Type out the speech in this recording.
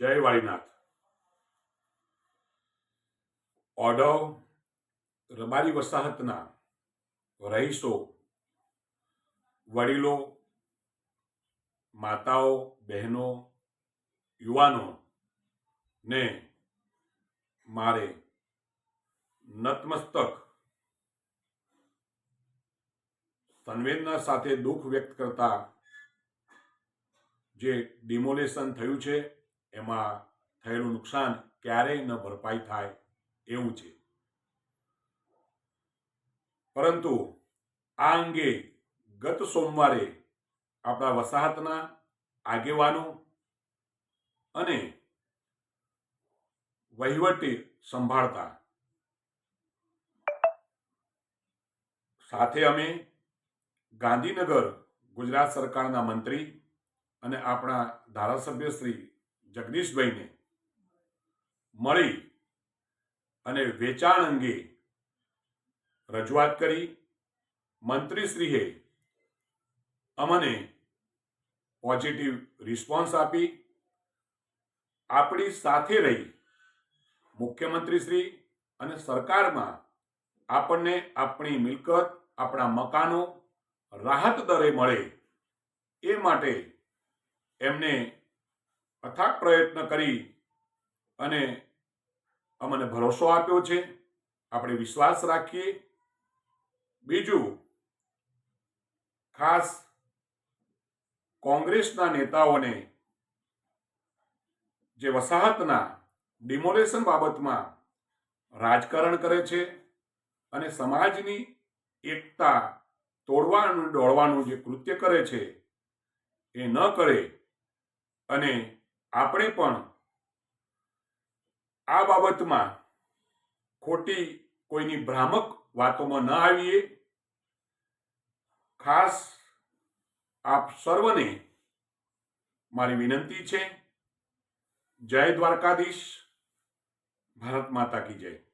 જય વાળીનાથ. ઓડવ રબારી વસાહતના રહીશો, વડીલો, માતાઓ, બહેનો, યુવાનો ને મારે નતમસ્તક સંવેદના સાથે દુઃખ વ્યક્ત કરતા જે ડિમોલેશન થયું છે એમાં થયેલું નુકસાન ક્યારેય ન ભરપાઈ થાય એવું છે. પરંતુ આ અંગે ગત સોમવારે આપણા વસાહતના આગેવાનો અને વહીવટી સંભાળતા સાથે અમે ગાંધીનગર ગુજરાત સરકારના મંત્રી અને આપણા ધારાસભ્ય શ્રી જગદીશભાઈને મળી અને વેચાણ અંગે રજૂઆત કરી. મંત્રીશ્રીએ અમને પોઝિટિવ રિસ્પોન્સ આપી. આપણી સાથે રહી મુખ્યમંત્રીશ્રી અને સરકારમાં આપણને આપણી મિલકત, આપણા મકાનો રાહત દરે મળે એ માટે એમને અથાગ પ્રયત્ન કરી અને અમને ભરોસો આપ્યો છે. આપણે વિશ્વાસ રાખીએ. બીજું, ખાસ કોંગ્રેસના નેતાઓને જે વસાહતના ડિમોલેશન બાબતમાં રાજકારણ કરે છે અને સમાજની એકતા તોડવાનું, દોડવાનું જે કૃત્ય કરે છે એ ન કરે અને આપણે પણ આ બાબતમાં ખોટી કોઈની ભ્રામક વાતોમાં ન આવીએ. ખાસ આપ સર્વને મારી વિનંતી છે. જય દ્વારકાધીશ. ભારત માતા કી જય.